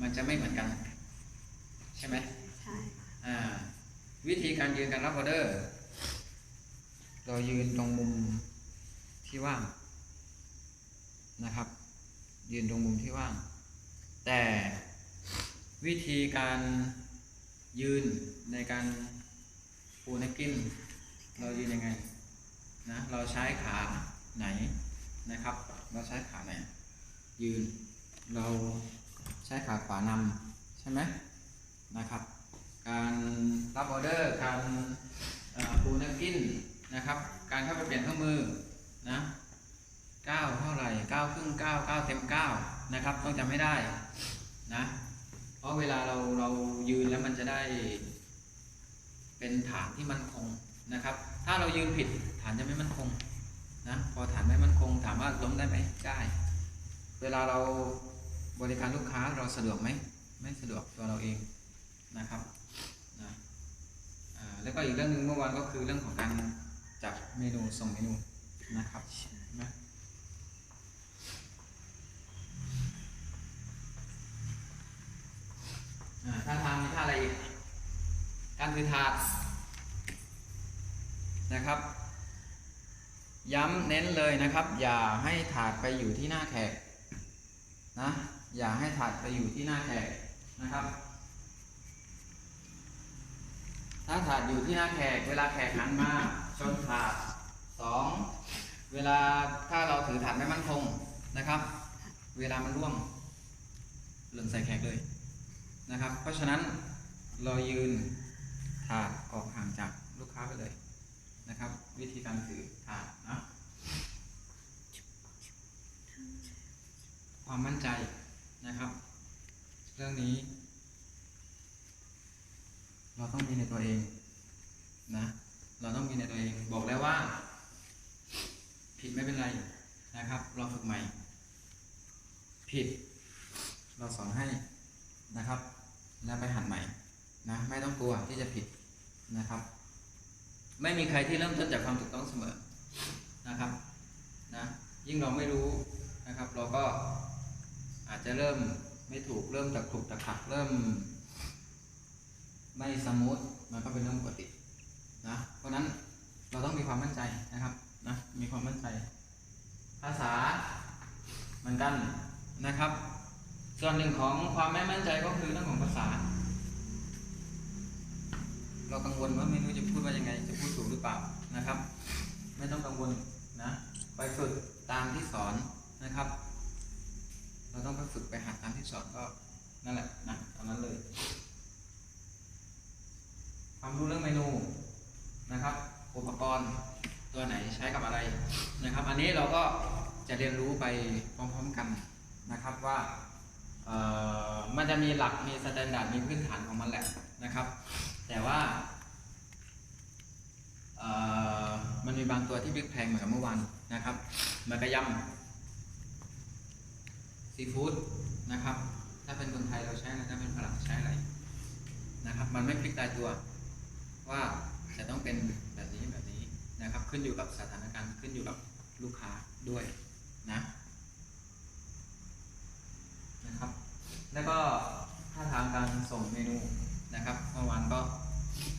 มันจะไม่เหมือนกัน ใช่ไหมใช่อ่า วิธีการยืนการรับออเดอร์ เรายืนตรงมุมที่ว่างนะครับ ยืนตรงมุมที่ว่าง แต่วิธีการยืนในการปูนักกินเรายืนยังไงนะเราใช้ขาไหนนะครับ เราใช้ขาไหน ยืนเรา ใช้ขาขวานำใช่ไหมนะครับ การรับออเดอร์การปูนักกินนะครับ การเข้าไปเปลี่ยนเครื่องมือนะก้าเท่าไหร่ก้าครึ่งก้าวก้าเต็มก้านะครับ ต้องจำให้ได้นะเพราะเวลาเราเรายืนแล้วมันจะได้ เป็นฐานที่มั่นคงนะครับ ถ้าเรายืนผิดฐานจะไม่มั่นคงนะพอฐานไม่มั่นคงถามว่าล้มได้ไหมได้ เวลาเรา บริการลูกค้าเราสะดวกไหมไม่สะดวกตัวเราเองนะครับนะแล้วก็อีกเรื่องหนึ่งเมื่อวานก็คือเรื่องของการจัดเมนูส่งเมนูนะครับนะอ่าท่าทางมีท่าอะไรอีก การถือถาดนะครับ ย้ำเน้นเลยนะครับ อย่าให้ถาดไปอยู่ที่หน้าแขก นะอย่าให้ถาดไปอยู่ที่หน้าแขกนะครับ ถ้าถาดอยู่ที่หน้าแขก เวลาแขกหันมาชนถาดสองเวลาถ้าเราถือถาดไม่มั่นคงนะครับ เวลามันร่วงหล่นใส่แขกเลยนะครับ เพราะฉะนั้นเรายืนถาดออกห่างจากลูกค้าไปเลยนะครับ วิธีการถือถาดนะ ความมั่นใจนะครับ เรื่องนี้ เราต้องมีในตัวเองนะเราต้องมีในตัวเองบอกแล้วว่า ผิดไม่เป็นไรนะครับ เราฝึกใหม่ ผิด เราสอนให้นะครับ แล้วไปหัดใหม่นะไม่ต้องกลัวที่จะผิดนะครับ ไม่มีใครที่เริ่มต้นจากความถูกต้องเสมอนะครับนะยิ่งเราไม่รู้นะครับ เราก็ อาจจะเริ่มไม่ถูกเริ่มตะขลุกตะขักเริ่ม ไม่สมูทมันก็เป็นเรื่องปกตินะเพราะนั้นเราต้องมีความมั่นใจนะครับนะมีความมั่นใจ ภาษาเหมือนกันนะครับ ส่วนหนึ่งของความไม่มั่นใจก็คือเรื่องของภาษา เรากังวลว่าไม่รู้จะพูดว่ายังไง จะพูดถูกหรือเปล่านะครับ ไม่ต้องกังวลนะไปฝึกตามที่สอนนะครับ ต้องไปฝึกไปหัดตามที่สอนก็นั่นแหละนะตอนนั้นเลย ความรู้เรื่องเมนูนะครับ อุปกรณ์ตัวไหนใช้กับอะไรนะครับ อันนี้เราก็จะเรียนรู้ไปพร้อมๆกันนะครับว่ามันจะมีหลักมีสแตนดาร์ดมีพื้นฐานของมันแหละนะครับ แต่ว่ามันมีบางตัวที่พลิกแพลงเหมือนกับเมื่อวานนะครับมือนกับยำ ซีฟู้ดนะครับ ถ้าเป็นคนไทยเราใช้อะไรถ้าเป็นฝรั่งใช้อะไรนะครับ มันไม่พลิกตายตัวว่าจะต้องเป็นแบบนี้แบบนี้นะครับ ขึ้นอยู่กับสถานการณ์ขึ้นอยู่กับลูกค้าด้วยนะนะครับ แล้วก็ท่าทางการส่งเมนูนะครับเมื่อวานก็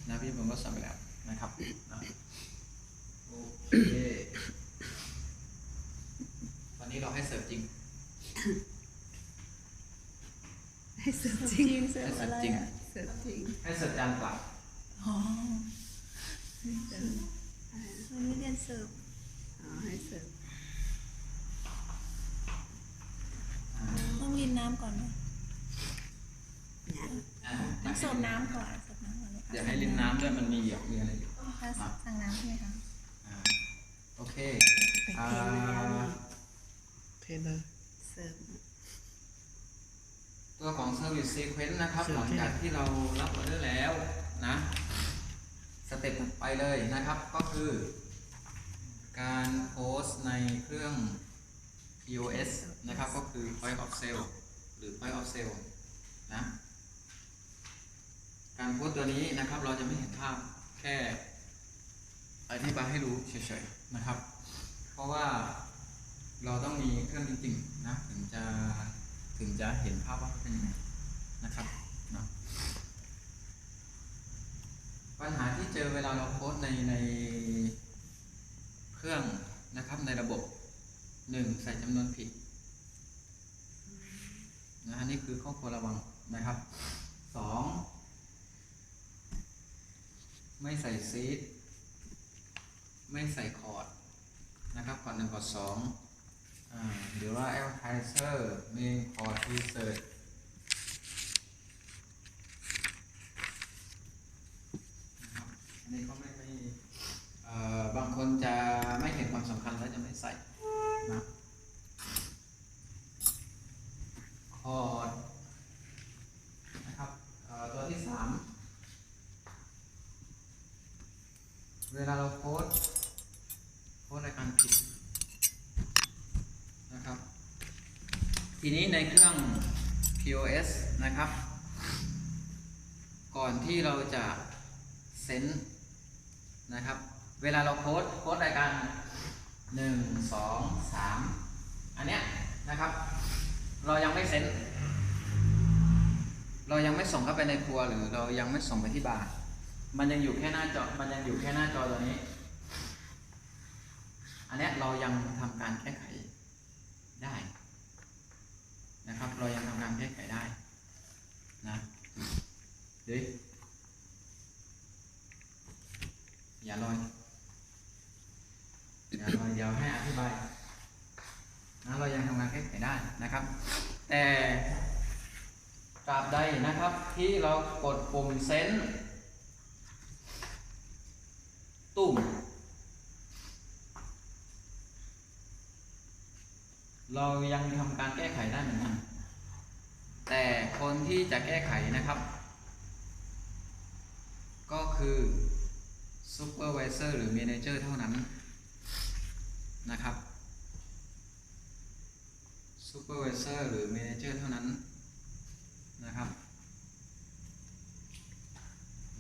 นะพี่ผมก็สอนไปแล้วนะครับนะโอเควันนี้เราให้เสิร์ฟจริง ให้เสิร์ฟจริงเสิร์ฟอะไรจริงอะเสิร์ฟจริงให้เสิร์ฟจานเปล่าอ๋อเสิร์ฟอะไรนะวันนี้เรียนเสิร์ฟอ๋อให้เสิร์ฟอ่าต้องรินน้ำก่อนไหมเนี่ยอ่าต้องเสิร์ฟน้ำก่อนเสิร์ฟน้ำก่อนเลยค่ะเดี๋ยวให้ลิ้นน้ำด้วยมันมีเหยือกมีอะไรอยู่ถ้าสั่งน้ำใช่ไหมคะ อ่าโอเค ไปอ่าเทมาแล้วนี่เทเลยเสิร์ฟ ตัวของ Service Sequence นะครับเสิร์หฟลังที่ไหนจากที่เรารับออเดอร์แล้วนะสเต็ปถัดไปเลยนะครับ ก็คือ การโพสต์ในเครื่อง POS นะครับ ก็คือ Point of Sale หรือ Point of Sale นะการโพสต์ตัวนี้นะครับเราจะไม่เห็นภาพแค่อธิบายให้รู้เฉยๆนะครับ เพราะว่าเราต้องมีเครื่องจริงๆนะถึงจะ ถึงจะเห็นภาพว่าเป็นยังไงนะครับเนาะปัญหาที่เจอเวลาเราโพสในในเครื่องนะครับในระบบหนึ่งใส่จำนวนผิดนะฮะนี่คือข้อควรระวังนะครับสองไม่ใส่ซีดไม่ใส่คอร์ดนะครับคอร์ดหนึ่งคอร์ดสอง หรือว่า a l t i z e r main chord insert นะครับอันนี้ก็ไม่ไม่บางคนจะไม่เห็นความสำคัญแล้วจะไม่ใส่นะคอร์ดนะครับตัวที่สามเวลาเราโพสต์โพสต์รายการผิดนะครับ ทีนี้ในเครื่อง POS นะครับ ก่อนที่เราจะเซ็นนะครับ เวลาเราโค้ดโค้ดรายการหนึ่งสองสามอันเนี้ยนะครับ เรายังไม่เซ็นเรายังไม่ส่งเข้าไปในครัวหรือเรายังไม่ส่งไปที่บาร์มันยังอยู่แค่หน้าจอ มันยังอยู่แค่หน้าจอตัวนี้ อันเนี้ยเรายังทำการแก้ไขได้ นะครับ เรายังทำการแก้ไขได้นะเดี๋ยวอย่าลอยอย่าลอยเดี๋ยวให้อธิบายนะเรายังทำงานแก้ไขได้นะครับ แต่ตราบใดนะครับที่เรากดปุ่มเซนตุ่ม เรายังทำการแก้ไขได้เหมือนกัน แต่คนที่จะแก้ไขนะครับ ก็คือ Supervisor หรือ Manager เท่านั้นนะครับ Supervisor หรือ Manager เท่านั้นนะครับ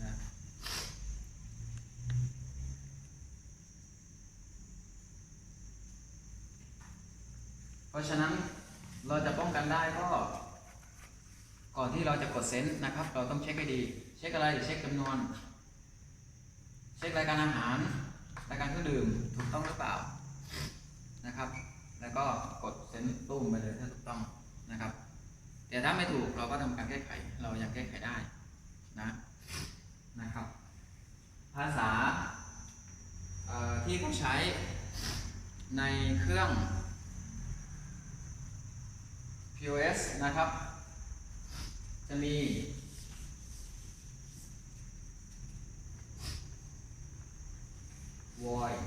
นะเพราะฉะนั้นเราจะป้องกันได้ก็ ก่อนที่เราจะกดเซ็นต์นะครับ เราต้องเช็คให้ดี เช็คอะไร เช็คจำนวน เช็ครายการอาหาร รายการเครื่องดื่ม ถูกต้องหรือเปล่า นะครับ แล้วก็กดเซ็นตุ้มไปเลยถ้าถูกต้องนะครับ แต่ถ้าไม่ถูกเราก็ทำการแก้ไข เรายังแก้ไขได้นะ นะครับ ภาษาที่เขาใช้ในเครื่อง POS นะครับ มี void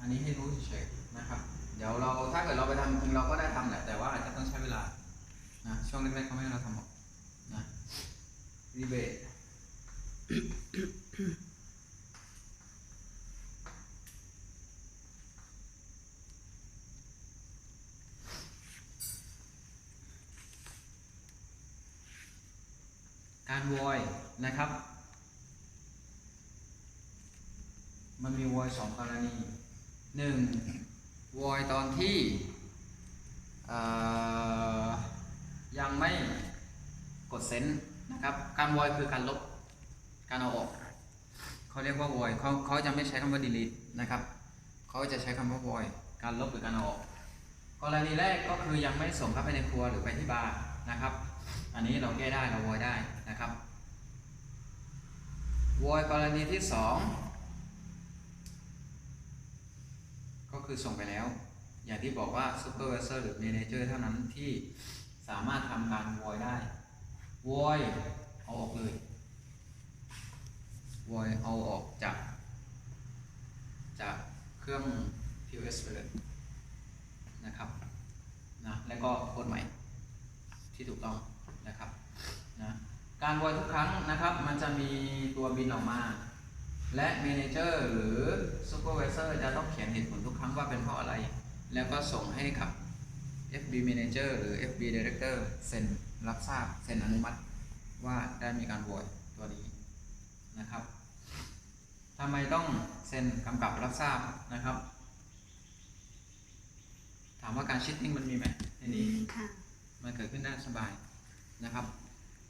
อันนี้ให้รู้เฉยๆนะครับ เดี๋ยวเราถ้าเกิดเราไปทำจริงเราก็ได้ทำแหละ แต่ว่าอาจจะต้องใช้เวลา นะ ช่วงแรกๆเขาไม่ให้เราทำหรอกนะ rebate การโวย นะครับ มันมีโวยสองกรณีหนึ่งโวยตอนที่ยังไม่กดเซนต์นะครับ การโวยคือการลบ การเอาออก เขาเรียกว่าโวยเขาเขาจะไม่ใช้คำว่า delete นะครับ เขาจะใช้คำว่าโวยการลบหรือการเอาออก กรณีแรกก็คือยังไม่ส่งเข้าไปในครัวหรือไปที่บาร์นะครับ อันนี้เราแก้ได้เราโวยได้นะครับ โวยกรณีที่สองก็คือส่งไปแล้ว อย่างที่บอกว่า supervisor หรือ manager เท่านั้นที่สามารถทำการโวยได้โวยเอาออกเลยโวยเอาออกจาก จากเครื่อง POS ไปเลยนะครับนะแล้วก็โค้ดใหม่ที่ถูกต้อง การโวยทุกครั้งนะครับ มันจะมีตัวบินออกมา และเมนเจอร์หรือซูเปอร์วิเซอร์จะต้องเขียนเหตุผลทุกครั้งว่าเป็นเพราะอะไร แล้วก็ส่งให้กับ FB Manager หรือ FB Director เซ็นรับทราบเซ็นอนุมัติว่าได้มีการโหวตตัวนี้นะครับทำไมต้องเซ็นกำกับรับทราบนะครับ ถามว่าการชิตติ้งมันมีไหมในนี้ค่ะมมันเกิดขึ้นได้สบายนะครับ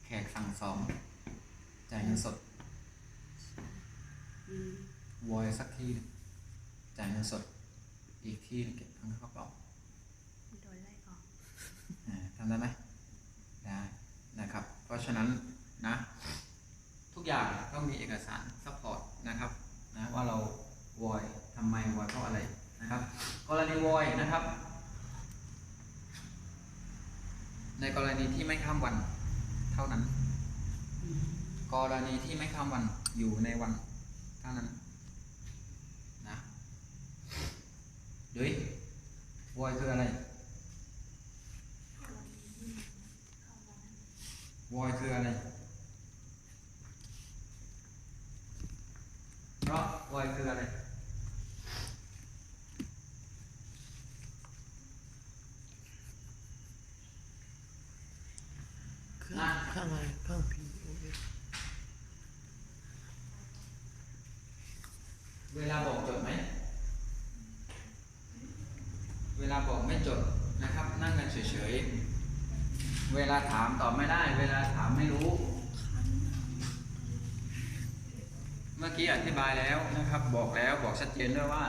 แขกสั่งสองจ่ายเงินสดอืมวอยสักที่หนึ่งจ่ายเงินสด อีกที่หนึ่งเก็บเงินเข้ากระเป๋าโดนไล่ออกอ่าทำได้ไหมได้นะครับ เพราะฉะนั้นนะ ทุกอย่างต้องมีเอกสารซัพพอร์ตนะครับนะว่าเราวอยทำไมวอยเพราะอะไรนะครับ กรณีวอยนะครับ ในกรณีที่ไม่ข้ามวัน เท่านั้นอืมกรณีที่ไม่ข้ามวันอยู่ในวันเท่านั้นนะดุยวอยคืออะไรวอยคืออะไร เพราะวอยคืออะไร ข้างข้างอะไรข้างพีโอเอส เวลาบอกจดไหม เวลาบอกไม่ จดนะครับ นั่งกันเฉยๆ เวลาถามตอบไม่ได้ เวลาถามไม่รู้ เมื่อกี้อธิบายแล้วนะครับ บอกแล้วบอกชัดเจนด้วยว่า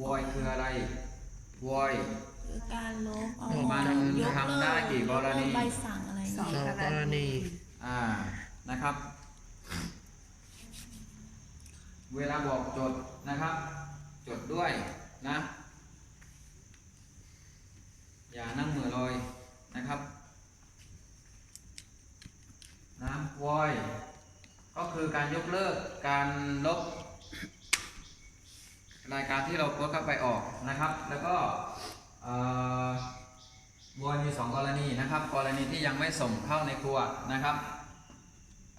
void คืออะไร void คือการลบเอามันยกทำได้กี่กรณีใบสั่งอะไรอย่างสองเงี้ยกรณีอ่านะครับ เวลาบอกจดนะครับ จดด้วยนะ อย่านั่งมือลอยนะครับ นะ void ก็คือการยกเลิกการลบ รายการที่เราโพสต์เข้าไปออก นะครับ แล้วก็เอ่อยมีสองกรณีนะครับ กรณีที่ยังไม่ส่งเข้าในครัวนะครับ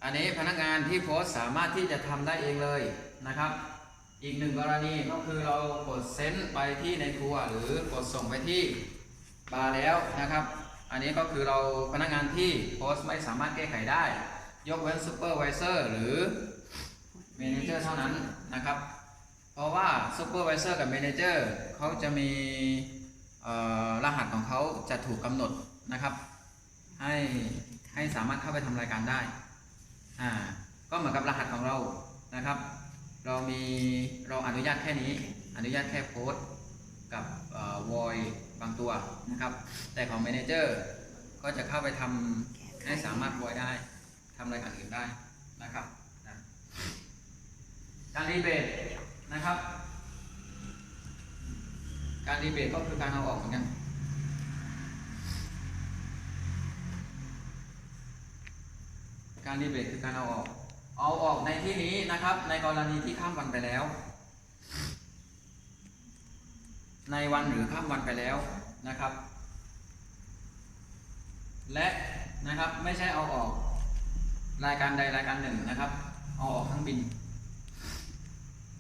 อันนี้พนักงานที่โพสต์สามารถที่จะทำได้เองเลยนะครับ อีกหนึ่งกรณีก็คือเรากดเซ็นไปที่ในครัว หรือกดส่งไปที่บาร์แล้วนะครับ อันนี้ก็คือเราพนักงานที่โพสต์ไม่สามารถแก้ไขได้ ยกเว้นซูเปอร์วิเซอร์หรือเมนเจอร์เท่านั้นนะครับ ซูเปอร์วิเซอร์กับเมนเจอร์เขาจะมีรหัสของเขาจะถูกกำหนดนะครับให้ให้สามารถเข้าไปทำรายการได้อ่าก็เหมือนกับรหัสของเรานะครับ เรามีเราอนุญาตแค่นี้ อนุญาตแค่โพสกับวอยบางตัวนะครับ แต่ของเมนเจอร์ก็จะเข้าไปทำให้สามารถวอยได้ทำรายการอื่นได้นะครับนะการรีเบทนะครับ การดีเบตก็คือการเอาออกเหมือนกันการดีเบตคือการเอาออก เอาออกในที่นี้นะครับ ในกรณีที่ข้ามวันไปแล้ว ในวันหรือข้ามวันไปแล้วนะครับ และนะครับไม่ใช่เอาออก รายการใดรายการหนึ่งนะครับ เอาออกทั้งบิน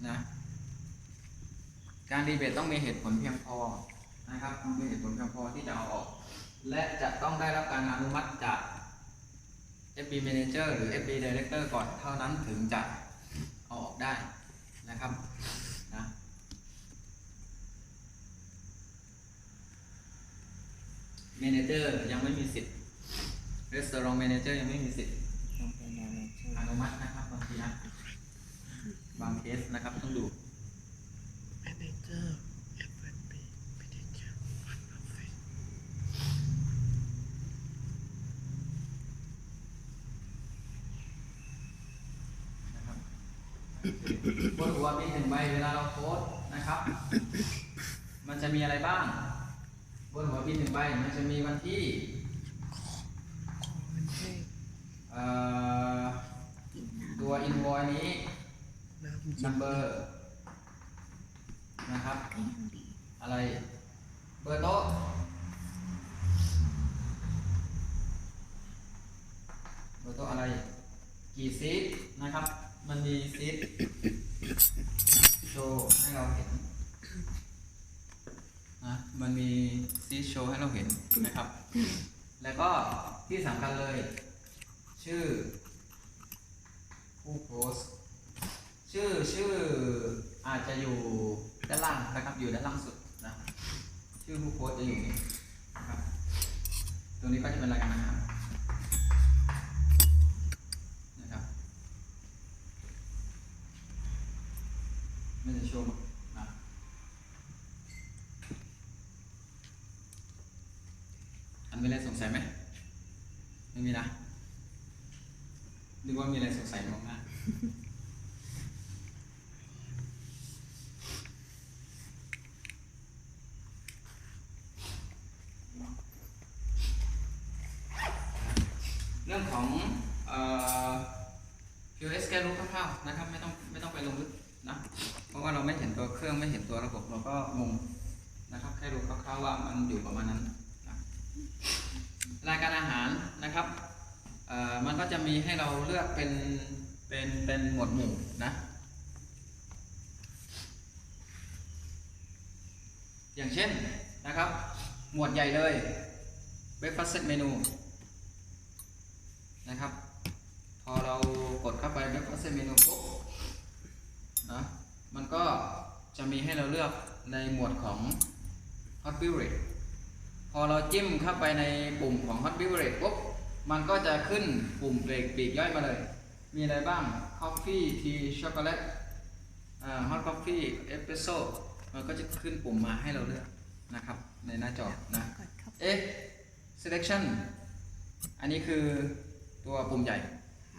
นะ การดีเบตต้องมีเหตุผลเพียงพอนะครับต้องมีเหตุผลเพียงพอที่จะเอาออก และจะต้องได้รับการอนุมัติจาก FB Manager หรือ FB Director ก่อนเท่านั้นถึงจะเอาออกได้นะครับนะ Manager ยังไม่มีสิทธิ์ Restaurant Manager ยังไม่มีสิทธิ์ต้องเป็นอะไรช่วยอนุมัตินะครับบางทีนะบางเคสนะครับต้องดู แมเนเจอร์เอฟเอ็นบีพิธีเจ้าวันออฟฟิศ นะครับ บนหัวมีหนึ่งใบเวลาเราโพสนะครับ มันจะมีอะไรบ้าง บนหัวมีหนึ่งใบมันจะมีวันที่ตัวอินวอยนี้น้ำ number นะครับ อะไร เบอร์โต๊ะเบอร์โต๊ะอะไร กี่ซีทนะครับ มันมีซีทโชว์ให้เราเห็นนะมันมีซีทโชว์ให้เราเห็นนะครับ แล้วก็ที่สำคัญเลย ชื่อ ผู้โพสชื่อชื่ออาจจะอยู่ด้านล่างนะครับอยู่ด้านล่างสุดนะชื่อผู้โพสจะอยู่นี่นะครับตรงนี้ก็จะเป็นรายการอาหารนะครับ ชมนะอันมีอะไรสงสัยไหมไม่มีนะนึกว่ามีอะไรสงสัยมองหน้า เรื่องของเอ่อ QS แกรู้คร่าวๆนะครับไม่ต้องไม่ต้องไปลงลึกนะเพราะว่าเราไม่เห็นตัวเครื่องไม่เห็นตัวระบบเราก็งงนะครับแค่รู้คร่าวๆว่ามันอยู่ประมาณนั้นนะรายการอาหารนะครับเอ่อ มีให้เราเลือกเป็นเป็นเป็นหมวดหมู่นะ อย่างเช่นนะครับ หมวดใหญ่เลย breakfast set menu นะครับ พอเรากดเข้าไป breakfast set menu ปุ๊บนะมันก็จะมีให้เราเลือกในหมวดของ hot beverage พอเราจิ้มเข้าไปในปุ่มของ hot beverage ปุ๊บ มันก็จะขึ้นปุ่มเบรกปีกย่อยมาเลย มีอะไรบ้าง coffee tea chocolate อ่า hot coffee espresso มันก็จะขึ้นปุ่มมาให้เราเลือกนะครับ ในหน้าจอนะกดเข้าไปเอ๊ะ selection อันนี้คือตัวปุ่มใหญ่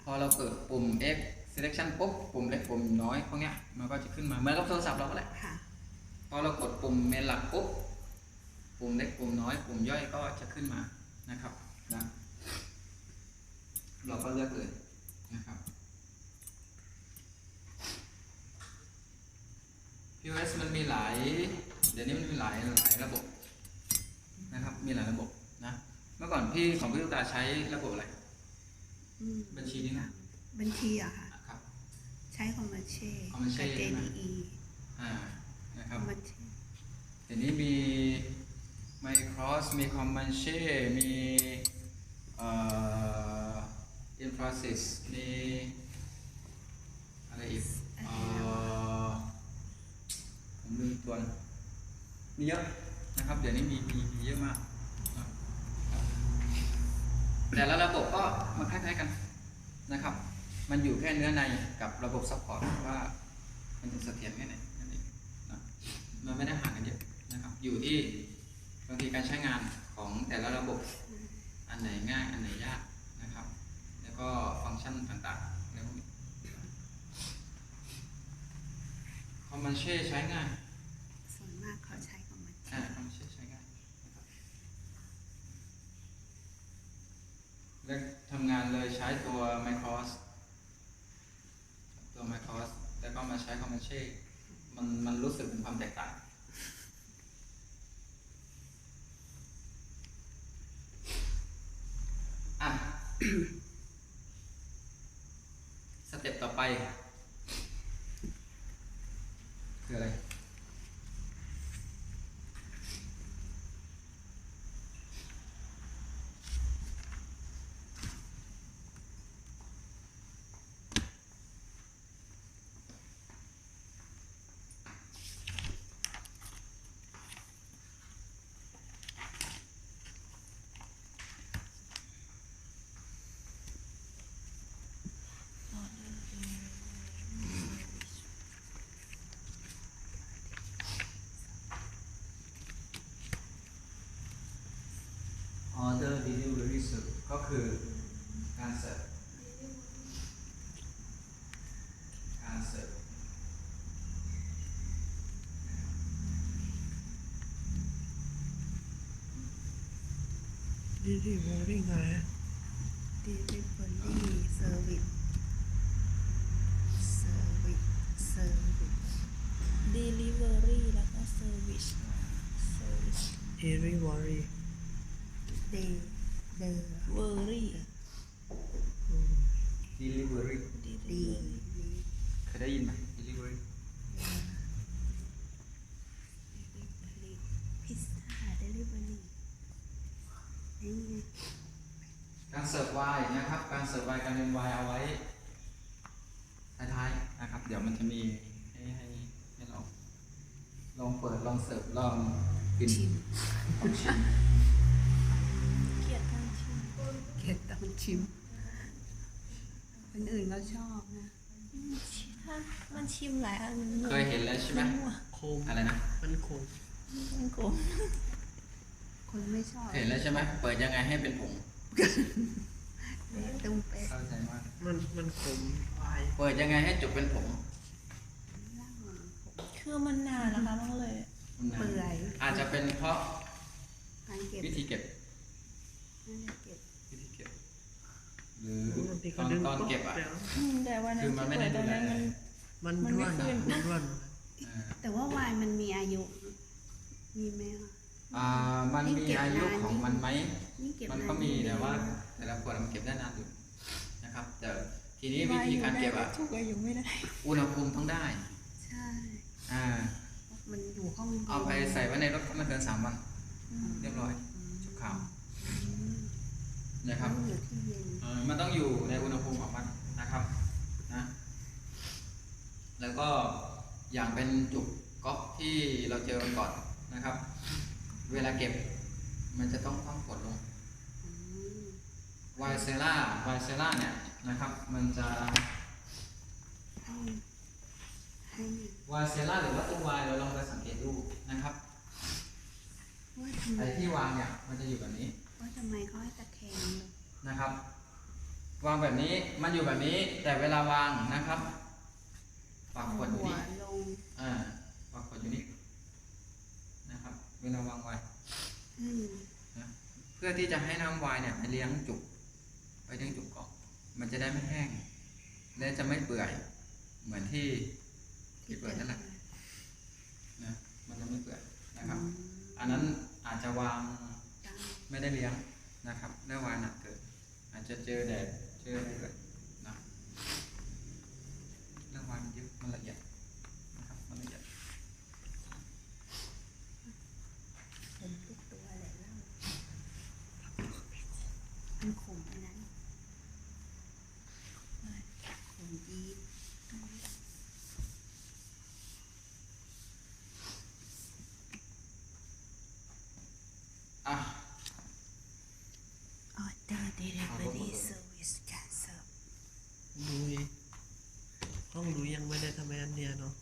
พอเราเกิดปุ่ม X selection ปุ๊บปุ่มเล็กปุ่มน้อยพวกเนี้ยมันก็จะขึ้นมาเหมือนกับโทรศัพท์เราก็แหละค่ะพอเรากดปุ่มเมนหลักปุ๊บปุ่มเล็กปุ่มน้อย ปุ่มย่อยก็จะขึ้นมานะครับนะ เราก็เลือกเลยนะครับ POS มันมีหลาย เดี๋ยวนี้มันมีหลายหลายระบบนะครับ มีหลายระบบนะ เมื่อก่อนพี่ของพี่ลูกตาใช้ระบบอะไรอืมบัญชีนี้นะบัญชีอะค่ะ ครับ ใช้คอมเมอร์เช่ Commercial กับใช่ไหม JDE อ่า นะคครัอบมเมอร์เช่เดี๋ยวนี้มี Micross มี Comanche มีเอ่อ Infosys มีอะไรอีกเอ่อผมลืมตัวนะมีเยอะนะครับ เดี๋ยวนี้มีมีมีเยอะมากนะครับแต่ละระบบก็มันคล้ายๆกันนะครับ มันอยู่แค่เนื้อในกับระบบซัพพอร์ตว่ามันจะเสถียรแค่ไหนนั่นเองนะมันไม่ได้ห่างกันเยอะนะครับ อยู่ที่บางทีการใช้งานของแต่ละระบบ อันไหนง่าย อันไหนยากนะครับแล้ว ก็ฟังก์ชันต่างๆอะไรพวกนี้คอมมันเช่ใช้ง่ายส่วนมากเขาใช้คอมเมอร์เช่อ่าคอมมันเช่ใช้ง่ายนะครับและทำงานเลยใช้ตัว Micros ตัว Micros แล้วก็มาใช้คอมมันเช่มันมันรู้สึกถึงความแตกต่างอะ ส เต็ปต่อไป คืออะไร order delivery service ก็คือการเสิร์ฟการเสิร์ฟนี่ที่มองได้ไง delivery service service service delivery แล้วก็ service service เอริวอรี่ day the worry delivery d delivery เคยได้ยินไหม delivery delivery pizza delivery นี่ไง การ เสิร์ฟไวน์นะครับ การเสิร์ฟไวน์การเรียนไวน์เอาไว้ท้ายๆนะครับ เดี๋ยวมันจะมีให้ให้ให้เราลองเปิดลองเสิร์ฟลองกินชิมลองชิมเกลียดมากชิมคนอื่นเขาชอบนะถ้ามันชิมหลายอันเคยเห็นแล้วใช่ไหมโคมอะไรนะมันโคมมันโกงคนไม่ชอบ เห็นแล้วใช่ไหมเปิดยังไงให้เป็นผง ตุ้มเป๊ะเข้าใจมากมันมันโคมไฟเปิดยังไงให้จุกเป็นผงร่างคือมันนานนะคะมันเลยเปื่อยอาจจะเป็นเพราะการเก็บวิธีเก็บน่าจะเก็บวิธีเก็บหรือบางทีตก็อนดึงตอนเก็บอะแล้วอืมแต่วันนั้คืนอมันที่ไม่ได้เปิดตอนนั้นดูแลมันมันมันไม่ร่วนขึ้นมันร่วนเออแต่ว่าวายมันมีอายุ มีไหมคะอ่ามันมีอายุของมันไหม นี่เก็บมันนานก็มียิ่งดีแต่ว่า แต่ละขวดมันเก็บได้นานอยู่นะครับ แต่ทีนี้วิธีการเก็บอะทุกอายุไม่ได้ อุณหภูมิต้องได้ ใช่อ่ามันอยู่ห้องเอาไปใส่ไว้ในรถก็ไม่เกินสามวันเรียบร้อยจบข่าวอืมนะครับต้องอยู่ที่เย็นเอ่อมันต้องอยู่ในอุณหภูมิของมันนะครับนะแล้วก็อย่างเป็นจุกก๊อกที่เราเจอกันก่อนนะครับ เวลาเก็บ มันจะต้องต้องกดลงอืมไวเซล่าไวเซล่าเนี่ยนะครับ มันจะให้ให้ไวเซล่าหรือว่าตัววายเราลองไปสังเกตดูนะครับว่าทำไมไอ้ที่วางเนี่ยมันจะอยู่แบบนี้ว่าทำไมเขาให้ตะแคงเลยนะครับ วางแบบนี้มันอยู่แบบนี้ แต่เวลาวางนะครับปากขวดอยู่หัวนี่ลงอ่าปากขวดอยู่นี่นะครับ เวลาวางไว้อืม นะเพื่อที่จะให้น้ำไวน์เนี่ยไปเลี้ยงจุก ไปเลี้ยงจุกก่อนมันจะได้ไม่แห้ง และจะไม่เปื่อย เหมือนที่ที่เปิดนั่นแหละนะมันจะไม่เปื่อยนะครับอืมอันนั้นอาจจะวางจ้ะไม่ได้เลี้ยงนะครับแล้ววายหนักเกิด อาจจะเจอแดดเจออะไรเกิดนะเรื่องวายมันเยอะมันละเอียดนะครับมันละเอียด ผมทุกตัวแหละเล่ามันขมอันนั้นขมยีด อะ ออเดอร์เดลิเวอรี่เซอร์วิสการเสิร์ฟ ดูย ต้องดูยังไม่ได้ทำไมอันเนี้ยเนาะ